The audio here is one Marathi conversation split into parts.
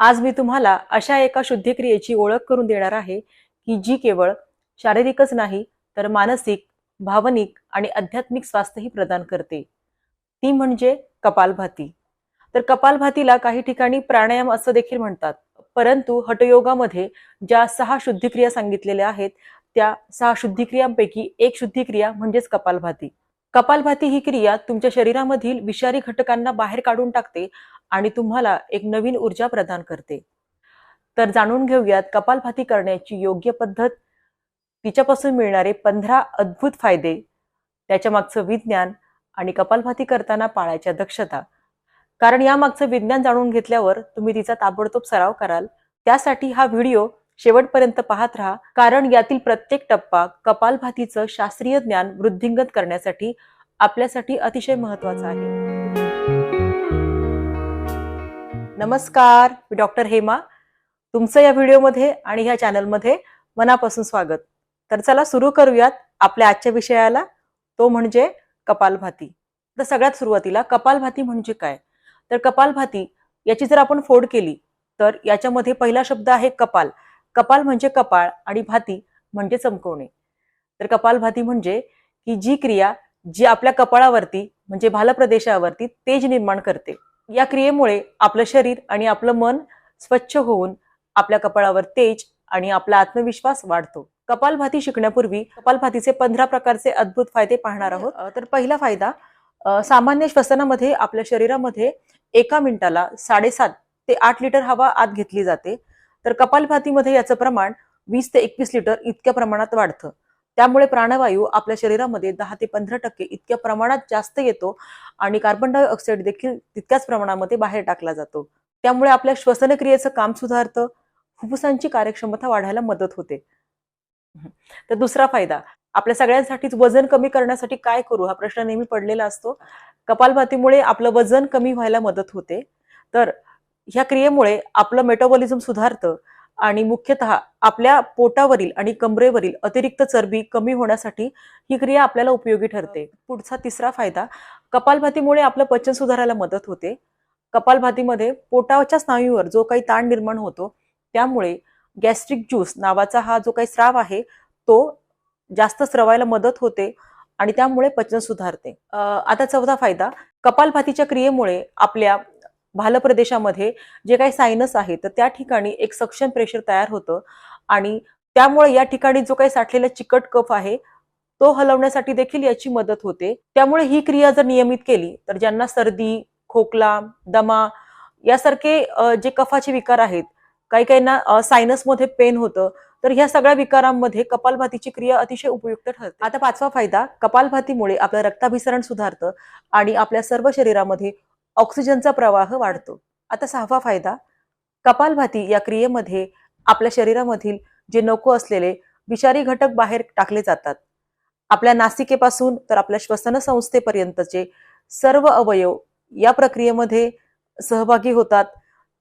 आज मी तुम्हाला अशा एका शुद्धिक्रियेची ओळख करून देणार आहे की जी केवळ शारीरिकच नाही तर मानसिक भावनिक आणि आध्यात्मिक स्वास्थ्यही प्रदान करते. ती म्हणजे कपालभाती. तर कपालभातीला काही ठिकाणी प्राणायाम असं देखील म्हणतात परंतु हठयोगामध्ये ज्या सहा शुद्धिक्रिया सांगितलेल्या आहेत त्या सहा शुद्धिक्रियांपैकी एक शुद्धिक्रिया म्हणजेच कपालभाती. कपालभाती ही क्रिया तुमच्या शरीरामधील विषारी घटकांना बाहेर काढून टाकते आणि तुम्हाला एक नवीन ऊर्जा प्रदान करते. तर जाणून घेऊयात कपालभाती करण्याची योग्य पद्धत तिच्यापासून मिळणारे पंधरा अद्भुत फायदे त्याच्या मागचं विज्ञान आणि कपालभाती करताना पाळायच्या दक्षता. कारण यामागचं विज्ञान जाणून घेतल्यावर तुम्ही तिचा ताबडतोब सराव कराल. त्यासाठी हा व्हिडिओ शेवटपर्यंत पाहत राहा कारण यातील प्रत्येक टप्पा कपालभातीचं शास्त्रीय ज्ञान वृद्धिंगत करण्यासाठी आपल्यासाठी अतिशय महत्त्वाचा आहे. नमस्कार मी डॉक्टर हेमा. तुमचं या व्हिडिओमध्ये आणि ह्या चॅनलमध्ये मनापासून स्वागत. तर चला सुरू करूयात आपल्या आजच्या विषयाला तो म्हणजे कपालभाती. तर सगळ्यात सुरुवातीला कपालभाती म्हणजे काय? तर कपालभाती याची जर आपण फोड केली तर याच्यामध्ये पहिला शब्द आहे कपाल. कपाल म्हणजे कपाळ आणि भाती म्हणजे चमकवणे. तर कपालभाती म्हणजे की जी क्रिया जी आपल्या कपाळावरती म्हणजे भालप्रदेशावरती तेज निर्माण करते. या क्रियेमुळे आपलं शरीर आणि आपलं मन स्वच्छ होऊन आपल्या कपाळावर तेज आणि आपला आत्मविश्वास वाढतो. कपालभाती शिकण्यापूर्वी कपालभातीचे पंधरा प्रकारचे अद्भुत फायदे पाहणार आहोत. तर पहिला फायदा सामान्य श्वसनामध्ये आपल्या शरीरामध्ये एका मिनिटाला साडेसात ते आठ लिटर हवा आत घेतली जाते. तर कपालभातीमध्ये याचं प्रमाण वीस ते एकवीस लिटर इतक्या प्रमाणात वाढतं. त्यामुळे प्राणवायू आपल्या शरीरामध्ये दहा ते पंधरा टक्के इतक्या प्रमाणात जास्त येतो आणि कार्बन डायऑक्साईड देखील तितक्याच प्रमाणामध्ये बाहेर टाकला जातो. त्यामुळे आपल्या श्वसनक्रियेचं काम सुधारतं फुफ्फुसांची कार्यक्षमता वाढायला मदत होते. तर दुसरा फायदा आपल्या सगळ्यांसाठीच वजन कमी करण्यासाठी काय करू हा प्रश्न नेहमी पडलेला असतो. कपालभातीमुळे आपलं वजन कमी व्हायला मदत होते. तर ह्या क्रियेमुळे आपलं मेटाबॉलिझम सुधारतं आणि मुख्यतः आपल्या पोटावरील आणि कमरेवरील अतिरिक्त चरबी कमी होण्यासाठी ही क्रिया आपल्याला उपयोगी ठरते. पुढचा तिसरा फायदा कपालभातीमुळे आपलं पचन सुधारायला मदत होते. कपालभातीमध्ये पोटाच्या स्नायूवर जो काही ताण निर्माण होतो त्यामुळे गॅस्ट्रिक ज्यूस नावाचा हा जो काही स्राव आहे तो जास्त स्रवायला मदत होते आणि त्यामुळे पचन सुधारते. आता चौथा फायदा कपालभातीच्या क्रियेमुळे आपल्या भालप्रदेशामध्ये जे काही सायनस आहे तर त्या ठिकाणी एक सक्षम प्रेशर तयार होतं. आणि त्यामुळे या ठिकाणी जो काही साठलेला चिकट कफ आहे तो हलवण्यासाठी देखील याची मदत होते. त्यामुळे ही क्रिया जर नियमित केली तर ज्यांना सर्दी खोकला दमा यासारखे जे कफाचे विकार आहेत काही काहींना सायनसमध्ये पेन होतं तर ह्या सगळ्या विकारांमध्ये कपालभातीची क्रिया अतिशय उपयुक्त ठरते. आता पाचवा फायदा कपालभातीमुळे आपलं रक्ताभिसरण सुधारतं आणि आपल्या सर्व शरीरामध्ये ऑक्सिजनचा प्रवाह वाढतो. आता सहावा फायदा कपालभाती या क्रियेमध्ये आपल्या शरीरामधील जे नको असलेले विषारी घटक बाहेर टाकले जातात. आपल्या नासिकेपासून तर आपल्या श्वसन संस्थेपर्यंतचे सर्व अवयव या प्रक्रियेमध्ये सहभागी होतात.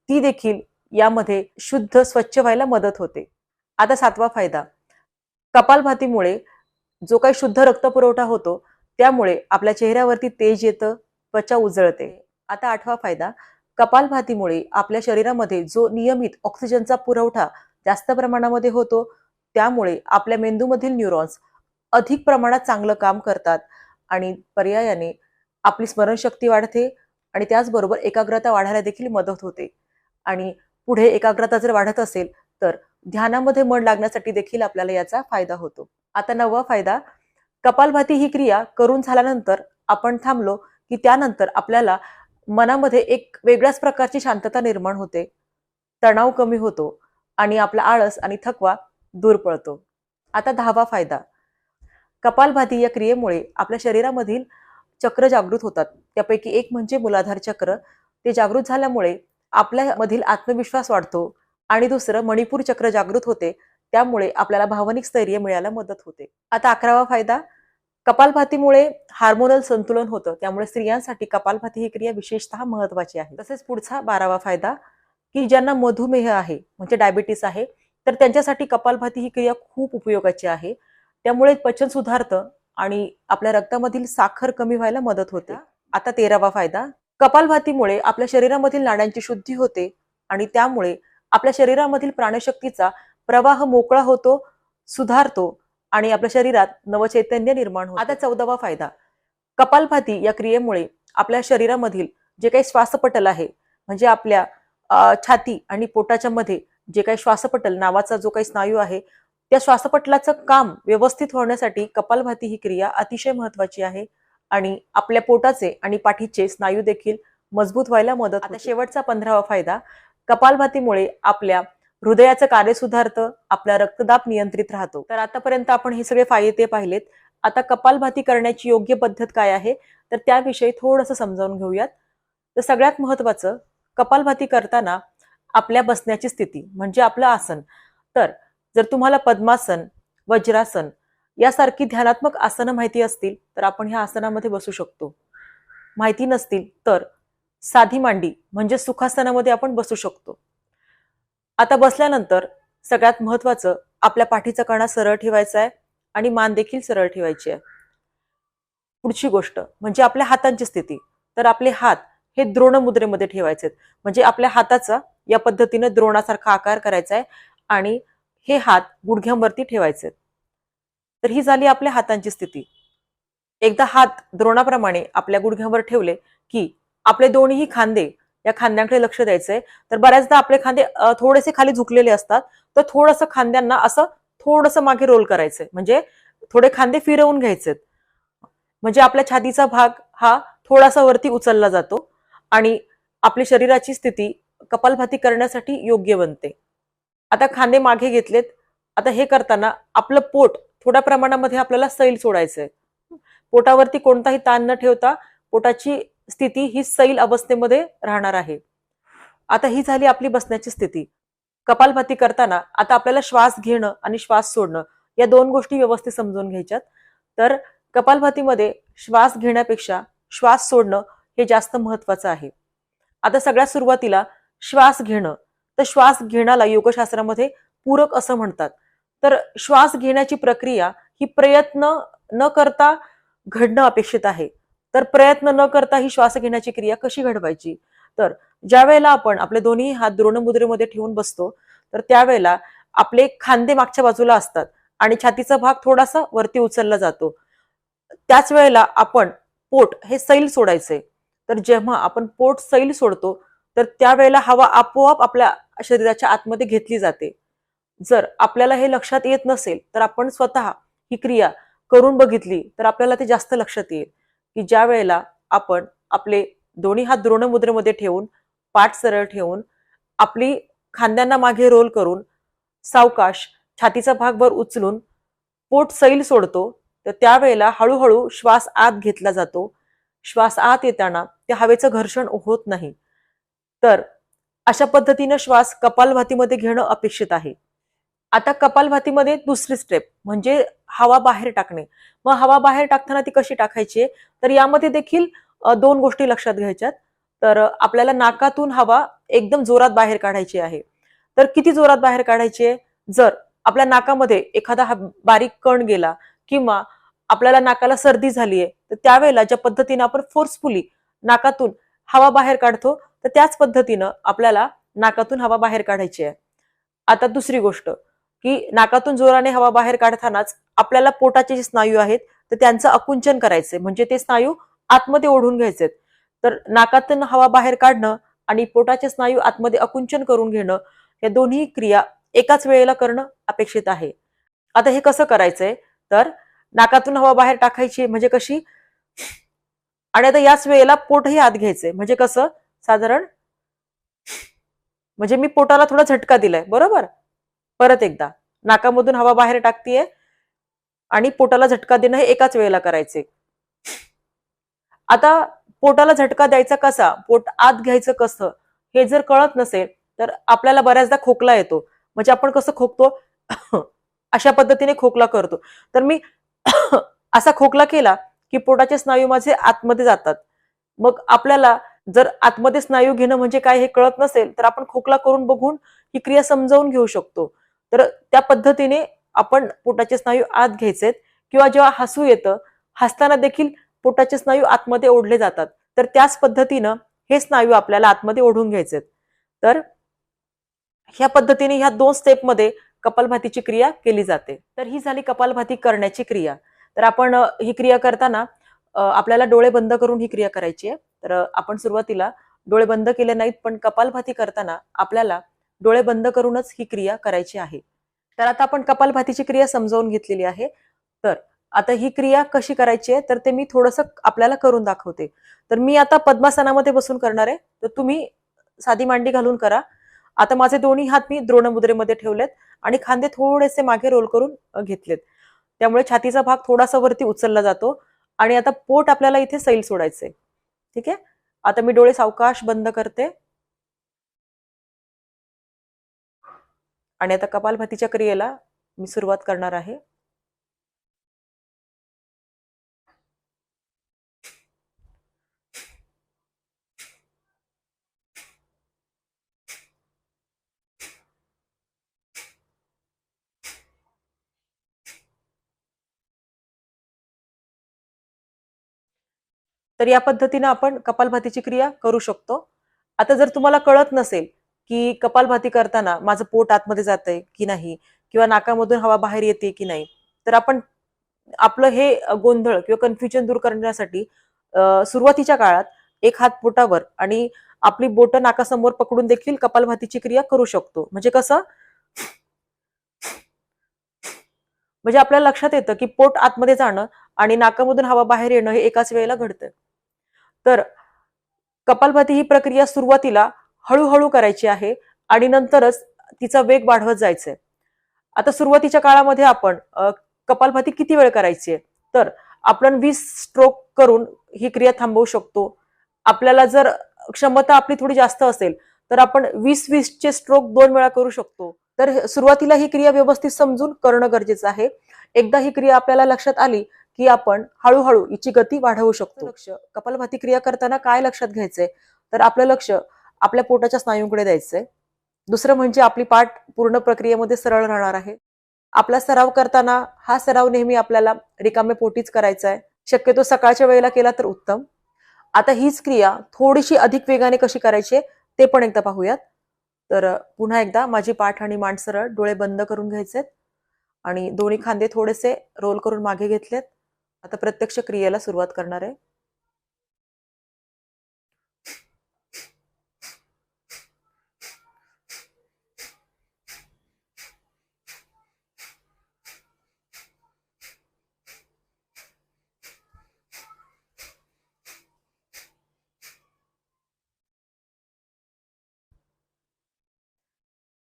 ती देखील यामध्ये शुद्ध स्वच्छ व्हायला मदत होते. आता सातवा फायदा कपालभातीमुळे जो काही शुद्ध रक्तपुरवठा होतो त्यामुळे आपल्या चेहऱ्यावरती तेज येतं त्वचा उजळते. आता आठवा फायदा. कपालभातीमुळे आपल्या शरीरामध्ये जो नियमित ऑक्सिजनचा पुरवठा जास्त प्रमाणामध्ये होतो त्यामुळे आपल्या मेंदूमधील न्यूरॉन्स अधिक प्रमाणात चांगलं काम करतात आणि पर्यायाने आपली स्मरणशक्ती वाढते आणि त्याचबरोबर एकाग्रता वाढायला देखील मदत होते. आणि पुढे एकाग्रता जर वाढत असेल तर ध्यानामध्ये मन लागण्यासाठी देखील आपल्याला याचा फायदा होतो. आता नववा फायदा कपालभाती ही क्रिया करून झाल्यानंतर आपण थांबलो की त्यानंतर आपल्याला मनामध्ये एक वेगळ्याच प्रकारची शांतता निर्माण होते. तणाव कमी होतो आणि आपला आळस आणि थकवा दूर पळतो. आता दहावा फायदा. कपालभाती या क्रियेमुळे आपल्या शरीरामधील चक्र जागृत होतात. त्यापैकी एक म्हणजे मूलाधार चक्र. ते जागृत झाल्यामुळे आपल्यामधील आत्मविश्वास वाढतो आणि दुसरं मणिपूर चक्र जागृत होते. त्यामुळे आपल्याला भावनिक स्थैर्य मिळायला मदत होते. आता अकरावा फायदा. कपालभातीमुळे हार्मोनल संतुलन होतं. त्यामुळे स्त्रियांसाठी कपालभाती ही क्रिया विशेषतः महत्वाची आहे. तसेच पुढचा बारावा फायदा की ज्यांना मधुमेह आहे म्हणजे डायबिटीस आहे तर त्यांच्यासाठी कपालभाती ही क्रिया खूप उपयोगाची आहे. त्यामुळे पचन सुधारतं आणि आपल्या रक्तामधील साखर कमी व्हायला मदत होते. आता तेरावा फायदा कपालभातीमुळे आपल्या शरीरामधील नाण्यांची शुद्धी होते आणि त्यामुळे आपल्या शरीरामधील प्राणशक्तीचा प्रवाह मोकळा होतो सुधारतो आणि आपल्या शरीरात नवचैतन्य निर्माण होतं. आता चौदावा फायदा. कपालभाती या क्रियेमुळे आपल्या शरीरामधील जे काही श्वासपटल आहे म्हणजे आपल्या छाती आणि पोटाच्या मध्ये जे काही श्वासपटल नावाचा जो काही स्नायू आहे त्या श्वासपटलाचं काम व्यवस्थित होण्यासाठी कपालभाती ही क्रिया अतिशय महत्वाची आहे आणि आपल्या पोटाचे आणि पाठीचे स्नायू देखील मजबूत व्हायला मदत आता शेवटचा पंधरावा फायदा. कपालभातीमुळे आपल्या हृदयाचं कार्य सुधारतं आपला रक्तदाब नियंत्रित राहतो. तर आतापर्यंत आपण हे सगळे फायदे पाहिलेत. आता कपालभाती करण्याची योग्य पद्धत काय आहे? तर त्याविषयी थोडंसं समजावून घेऊयात. तर सगळ्यात महत्वाचं कपालभाती करताना आपल्या बसण्याची स्थिती म्हणजे आपलं आसन. तर जर तुम्हाला पद्मासन वज्रासन यासारखी ध्यानात्मक आसनं माहिती असतील तर आपण ह्या आसनामध्ये बसू शकतो. माहिती नसतील तर साधी मांडी म्हणजे सुखासनामध्ये आपण बसू शकतो. आता बसल्यानंतर सगळ्यात महत्वाचं आपल्या पाठीचा कणा सरळ ठेवायचा आहे आणि मान देखील सरळ ठेवायची आहे पुढची गोष्ट म्हणजे आपल्या हातांची स्थिती तर आपले हात हे द्रोण मुद्रेमध्ये ठेवायचे आहेत. म्हणजे आपल्या हाताचा या पद्धतीने द्रोणासारखा आकार करायचा आहे आणि हे हात गुडघ्यांवरती ठेवायचे आहेत. तर ही झाली आपल्या हातांची स्थिती एकदा हात द्रोणाप्रमाणे आपल्या गुडघ्यांवर ठेवले की आपले दोन्ही खांदे या खांद्यांकडे लक्ष द्यायचंय. तर बऱ्याचदा आपले खांदे थोडेसे खाली झुकलेले असतात. तर थोडंसं खांद्यांना असं थोडंसं मागे रोल करायचंय. म्हणजे थोडे खांदे फिरवून घ्यायचेत. म्हणजे आपल्या छातीचा भाग हा थोडासा वरती उचलला जातो आणि आपली शरीराची स्थिती कपालभाती करण्यासाठी योग्य बनते. आता खांदे मागे घेतलेत. आता हे करताना आपलं पोट थोड्या प्रमाणामध्ये आपल्याला सैल सोडायचंय. पोटावरती कोणताही ताण न ठेवता पोटाची स्थिती ही सैल अवस्थेमध्ये राहणार आहे. आता ही झाली आपली बसण्याची स्थिती. कपालभाती करताना आता आपल्याला श्वास घेणं आणि श्वास सोडणं या दोन गोष्टी व्यवस्थित समजून घ्यायच्यात. तर कपालभातीमध्ये श्वास घेण्यापेक्षा श्वास सोडणं हे जास्त महत्वाचं आहे. आता सगळ्यात सुरुवातीला श्वास घेणं. तर श्वास घेण्याला योगशास्त्रामध्ये पूरक असं म्हणतात. तर श्वास घेण्याची प्रक्रिया ही प्रयत्न न करता घडणं अपेक्षित आहे. तर प्रयत्न न करता ही श्वास घेण्याची क्रिया कशी घडवायची? तर ज्या वेळेला आपण आपले दोन्ही हात द्रोणमुद्रेमध्ये ठेवून बसतो तर त्यावेळेला आपले खांदे मागच्या बाजूला असतात आणि छातीचा भाग थोडासा वरती उचलला जातो. त्याच वेळेला आपण पोट हे सैल सोडायचंय तर जेव्हा आपण पोट सैल सोडतो तर त्यावेळेला हवा आपोआप आपल्या शरीराच्या आतमध्ये घेतली जाते. जर आपल्याला हे लक्षात येत नसेल तर आपण स्वतः ही क्रिया करून बघितली तर आपल्याला ते जास्त लक्षात येईल. की ज्या वेळेला आपण आपले दोन्ही हात द्रोणमुद्रेमध्ये ठेवून पाठ सरळ ठेवून आपली खांद्यांना मागे रोल करून सावकाश छातीचा भाग वर उचलून पोट सैल सोडतो तर त्यावेळेला हळूहळू श्वास आत घेतला जातो. श्वास आत येताना त्या हवेचं घर्षण होत नाही. तर अशा पद्धतीनं श्वास कपालभातीमध्ये घेणं अपेक्षित आहे. आता कपालभातीमध्ये दुसरी स्टेप म्हणजे हवा बाहेर टाकणे. मग हवा बाहेर टाकताना ती कशी टाकायची? आहे तर यामध्ये देखील दोन गोष्टी लक्षात घ्यायच्यात. तर आपल्याला नाकातून हवा एकदम जोरात बाहेर काढायची आहे. तर किती जोरात बाहेर काढायची आहे? जर आपल्या नाकामध्ये एखादा हा बारीक कण गेला किंवा आपल्याला नाकाला सर्दी झालीये तर त्यावेळेला ज्या पद्धतीनं आपण फोर्सफुली नाकातून हवा बाहेर काढतो तर त्याच पद्धतीनं आपल्याला नाकातून हवा बाहेर काढायची आहे. आता दुसरी गोष्ट की नाकातून जोराने हवा बाहेर काढतानाच आपल्याला पोटाचे जे स्नायू आहेत तर त्यांचं अकुंचन करायचंय. म्हणजे ते स्नायू आतमध्ये ओढून घ्यायचे तर नाकातून हवा बाहेर काढणं आणि पोटाचे स्नायू आतमध्ये अकुंचन करून घेणं या दोन्ही क्रिया एकाच वेळेला करणं अपेक्षित आहे. आता हे कसं करायचंय? तर नाकातून हवा बाहेर टाकायची म्हणजे कशी? आणि आता याच वेळेला पोटही आत घ्यायचंय. म्हणजे कसं? साधारण म्हणजे मी पोटाला थोडा झटका दिलाय. बरोबर? परत एकदा. नाकामधून हवा बाहेर टाकतीये आणि पोटाला झटका देणं हे एकाच वेळेला करायचे. आता पोटाला झटका द्यायचा कसा? पोट आत घ्यायचं कसं? हे जर कळत नसेल तर आपल्याला बऱ्याचदा खोकला येतो. म्हणजे आपण कसं खोकतो? अशा पद्धतीने खोकला करतो. तर मी असा खोकला केला की पोटाचे स्नायू माझे आतमध्ये जातात. मग आपल्याला जर आतमध्ये स्नायू घेणं म्हणजे काय हे कळत नसेल तर आपण खोकला करून बघून ही क्रिया समजावून घेऊ शकतो. तर त्या पद्धतीने आपण पोटाचे स्नायू आत घ्यायचेत किंवा जेव्हा हसू येतं हसताना देखील पोटाचे स्नायू आतमध्ये ओढले जातात. तर त्याच पद्धतीनं हे स्नायू आपल्याला आतमध्ये ओढून घ्यायचेत. तर ह्या पद्धतीने ह्या दोन स्टेपमध्ये कपालभातीची क्रिया केली जाते. तर ही झाली कपालभाती करण्याची क्रिया. तर आपण ही क्रिया करताना आपल्याला डोळे बंद करून ही क्रिया करायची आहे. तर आपण सुरुवातीला डोळे बंद केले नाहीत पण कपालभाती करताना आपल्याला डोळे बंद करूनच ही क्रिया करायची आहे. तर आता आपण कपालभातीची क्रिया समजावून घेतलेली आहे. तर आता ही क्रिया कशी करायची आहे? तर ते मी थोडंसं आपल्याला करून दाखवते. तर मी आता पद्मासनामध्ये बसून करणार आहे. तर तुम्ही साधी मांडी घालून करा. आता माझे दोन्ही हात मी द्रोणमुद्रेमध्ये ठेवलेत आणि खांदे थोडेसे मागे रोल करून घेतलेत. त्यामुळे छातीचा भाग थोडासा वरती उचलला जातो आणि आता पोट आपल्याला इथे सैल सोडायचंय. ठीक आहे? आता मी डोळे सावकाश बंद करते. आणि आता कपालभातीच्या क्रियेला मी सुरुवात करणार आहे. तर या पद्धतीनं आपण कपालभातीची क्रिया करू शकतो. आता जर तुम्हाला कळत नसेल की कपालभाती करताना माझं पोट आतमध्ये जातंय की नाही? किंवा नाकामधून हवा बाहेर येते की नाही? तर आपण आपलं हे गोंधळ किंवा कन्फ्युजन दूर करण्यासाठी सुरुवातीच्या काळात एक हात पोटावर आणि आपली बोट नाकासमोर पकडून देखील कपालभातीची क्रिया करू शकतो. म्हणजे कसं? म्हणजे आपल्याला लक्षात येतं की पोट आतमध्ये जाणं आणि नाकामधून हवा बाहेर येणं हे एकाच वेळेला घडतं. तर कपालभाती ही प्रक्रिया सुरुवातीला हळूहळू करायची आहे आणि नंतरच तिचा वेग वाढवत जायचंय. आता सुरुवातीच्या काळामध्ये आपण कपालभाती किती वेळ करायची आहे? तर आपण वीस स्ट्रोक करून ही क्रिया थांबवू शकतो. आपल्याला जर क्षमता आपली थोडी जास्त असेल तर आपण वीस वीसचे स्ट्रोक दोन वेळा करू शकतो. तर सुरुवातीला ही क्रिया व्यवस्थित समजून करणं गरजेचं आहे. एकदा ही क्रिया आपल्याला लक्षात आली की आपण हळूहळू हिची गती वाढवू शकतो. लक्ष. कपालभाती क्रिया करताना काय लक्षात घ्यायचंय? तर आपलं लक्ष आपल्या पोटाच्या स्नायूंकडे द्यायचंय. दुसरं म्हणजे आपली पाठ पूर्ण प्रक्रियेमध्ये सरळ राहणार आहे. आपला सराव करताना हा सराव नेहमी आपल्याला रिकामे पोटीच करायचा आहे शक्यतो सकाळच्या वेळेला केला तर उत्तम. आता हीच क्रिया थोडीशी अधिक वेगाने कशी करायची आहे ते पण एकदा पाहूयात. तर पुन्हा एकदा माझी पाठ आणि मांड सरळ डोळे बंद करून घ्यायचेत आणि दोन्ही खांदे थोडेसे रोल करून मागे घेतलेत. आता प्रत्यक्ष क्रियेला सुरुवात करणार आहे.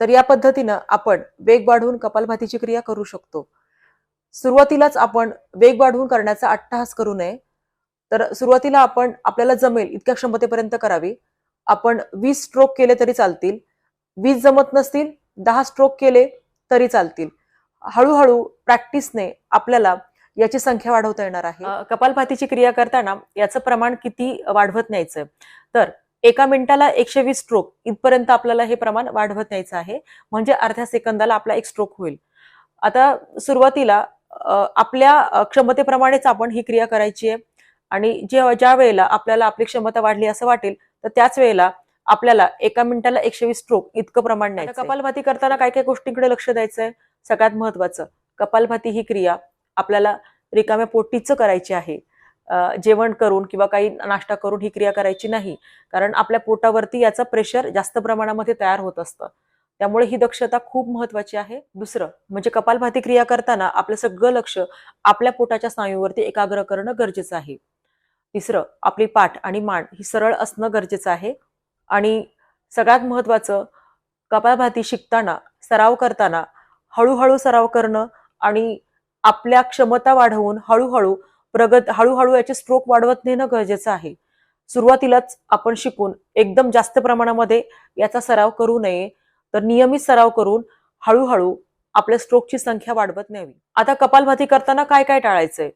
तर या पद्धतीनं आपण वेग वाढवून कपालभातीची क्रिया करू शकतो. सुरुवातीलाच आपण वेग वाढवून करण्याचा अट्टहास करू नये. तर सुरुवातीला आपण आपल्याला जमेल इतक्या क्षमतेपर्यंत करावी. आपण वीस स्ट्रोक केले तरी चालतील. वीस जमत नसतील दहा स्ट्रोक केले तरी चालतील. हळूहळू प्रॅक्टिसने आपल्याला याची संख्या वाढवता येणार आहे. कपालभातीची क्रिया करताना याचं प्रमाण किती वाढवत न्यायचं? तर एका मिनिटाला एकशे वीस स्ट्रोक इथपर्यंत आपल्याला हे प्रमाण वाढवत न्यायचं आहे. म्हणजे अर्ध्या सेकंदाला आपला एक स्ट्रोक होईल. आता सुरुवातीला आपल्या क्षमतेप्रमाणेच आपण ही क्रिया करायची आहे. आणि जेव्हा ज्या वेळेला आपल्याला आपली क्षमता वाढली असं वाटेल तर त्याच वेळेला आपल्याला एका मिनिटाला एकशे वीस स्ट्रोक इतकं प्रमाण नाही कपालभाती करताना काय काय गोष्टींकडे लक्ष द्यायचंय? सगळ्यात महत्वाचं कपालभाती ही क्रिया आपल्याला रिकाम्या पोटीच करायची आहे. जेवण करून किंवा काही नाश्ता करून ही क्रिया करायची नाही. कारण आपल्या पोटावरती याचं प्रेशर जास्त प्रमाणामध्ये तयार होत असतं. त्यामुळे ही दक्षता खूप महत्वाची आहे. दुसरं म्हणजे कपालभाती क्रिया करताना आपलं सगळं लक्ष आपल्या पोटाच्या स्नायूवरती एकाग्र करणं गरजेचं आहे. तिसरं आपली पाठ आणि मान ही सरळ असणं गरजेचं आहे. आणि सगळ्यात महत्वाचं कपालभाती शिकताना सराव करताना हळूहळू सराव करणं आणि आपल्या क्षमता वाढवून हळूहळू प्रगत हळूहळू याचे स्ट्रोक वाढवत नेणं गरजेचं आहे. सुरुवातीलाच आपण शिकून एकदम जास्त प्रमाणामध्ये याचा सराव करू नये तर नियमित सराव करून हळूहळू आपल्या स्ट्रोकची संख्या वाढवत न्यावी. आता कपालभाती करताना काय काय टाळायचंय?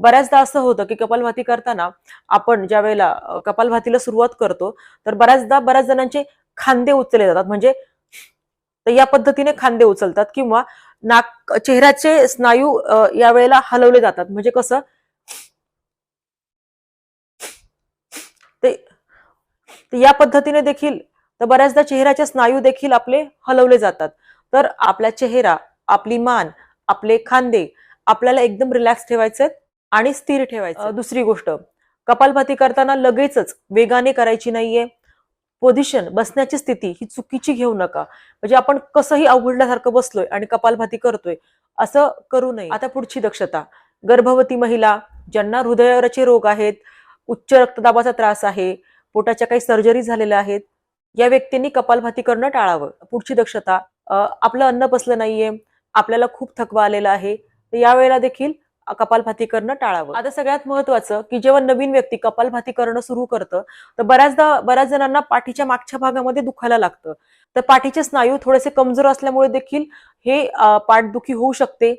बऱ्याचदा असं होतं की कपालभाती करताना आपण ज्या वेळेला कपालभातीला सुरुवात करतो तर बऱ्याचदा बऱ्याच जणांचे खांदे उचलले जातात. म्हणजे तर या पद्धतीने खांदे उचलतात किंवा नाक चेहऱ्याचे स्नायू यावेळेला या वेळेला हलवले जातात. म्हणजे कसं ते तर या पद्धतीने देखील तर बऱ्याचदा चेहऱ्याचे स्नायू देखील आपले हलवले जातात. तर आपला चेहरा आपली मान आपले खांदे आपल्याला एकदम रिलॅक्स ठेवायचे आणि स्थिर ठेवायचं. दुसरी गोष्ट कपालभाती करताना लगेचच वेगाने करायची नाहीये. पोझिशन बसण्याची स्थिती ही चुकीची घेऊ नका. म्हणजे आपण कसंही अवघडल्यासारखं बसलोय आणि कपालभाती करतोय असं करू नये. आता पुढची दक्षता. गर्भवती महिला ज्यांना हृदयाचे रोग आहेत उच्च रक्तदाबाचा त्रास आहे पोटाच्या काही सर्जरी झालेल्या आहेत. या व्यक्तींनी कपालभाती करणं टाळावं. पुढची दक्षता आपलं अन्न पसलं नाहीये. आपल्याला खूप थकवा आलेला आहे. तर यावेळेला देखील कपालभाती करणं टाळावं. आता सगळ्यात महत्वाचं की जेव्हा नवीन व्यक्ती कपालभाती करणं सुरू करतं तर बऱ्याचदा बऱ्याच जणांना पाठीच्या मागच्या भागामध्ये दुखायला लागतं. तर पाठीचे स्नायू थोडेसे कमजोर असल्यामुळे देखील हे पाठदुखी होऊ शकते.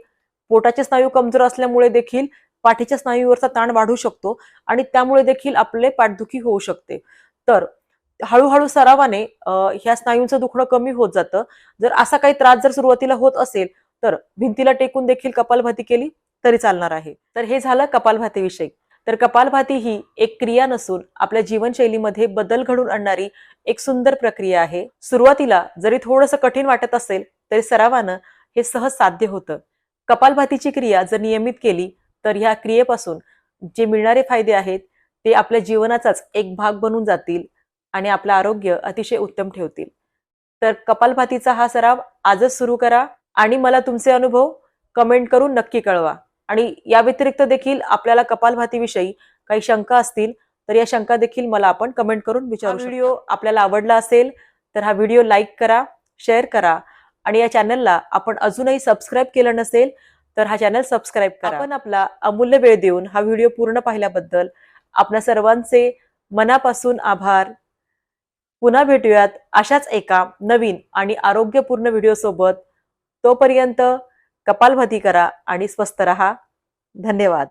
पोटाचे स्नायू कमजोर असल्यामुळे देखील पाठीच्या स्नायूवरचा ताण वाढू शकतो आणि त्यामुळे देखील आपले पाठदुखी होऊ शकते. तर हळूहळू सरावाने ह्या स्नायूंचं दुखणं कमी होत जातं. जर असा काही त्रास जर सुरुवातीला होत असेल तर भिंतीला टेकून देखील कपालभाती केली तरी चालणार आहे. तर हे झालं कपालभातीविषयी. तर कपालभाती ही एक क्रिया नसून आपल्या जीवनशैलीमध्ये बदल घडून आणणारी एक सुंदर प्रक्रिया आहे. सुरुवातीला जरी थोडंसं कठीण वाटत असेल तरी सरावानं हे सहज साध्य होतं. कपालभातीची क्रिया जर नियमित केली तर ह्या क्रियेपासून जे मिळणारे फायदे आहेत ते आपल्या जीवनाचाच एक भाग बनून जातील आणि आपलं आरोग्य अतिशय उत्तम ठेवतील. तर कपालभातीचा हा सराव आजच सुरू करा आणि मला तुमचे अनुभव कमेंट करून नक्की कळवा. आणि या व्यतिरिक्त देखील आपल्याला कपालभातीविषयी काही शंका असतील तर या शंका देखील मला आपण कमेंट करून विचारू व्हिडिओ आपल्याला आवडला असेल तर हा व्हिडिओ लाईक करा शेअर करा आणि या चॅनलला आपण अजूनही सबस्क्राईब केलं नसेल तर हा चॅनल सबस्क्राईब करा. आपण आपला अमूल्य वेळ देऊन हा व्हिडिओ पूर्ण पाहिल्याबद्दल आपल्या सर्वांचे मनापासून आभार. पुन्हा भेटूयात अशाच एका नवीन आणि आरोग्यपूर्ण व्हिडिओ सोबत. तोपर्यंत कपालभाती करा आणि स्वस्थ रहा. धन्यवाद.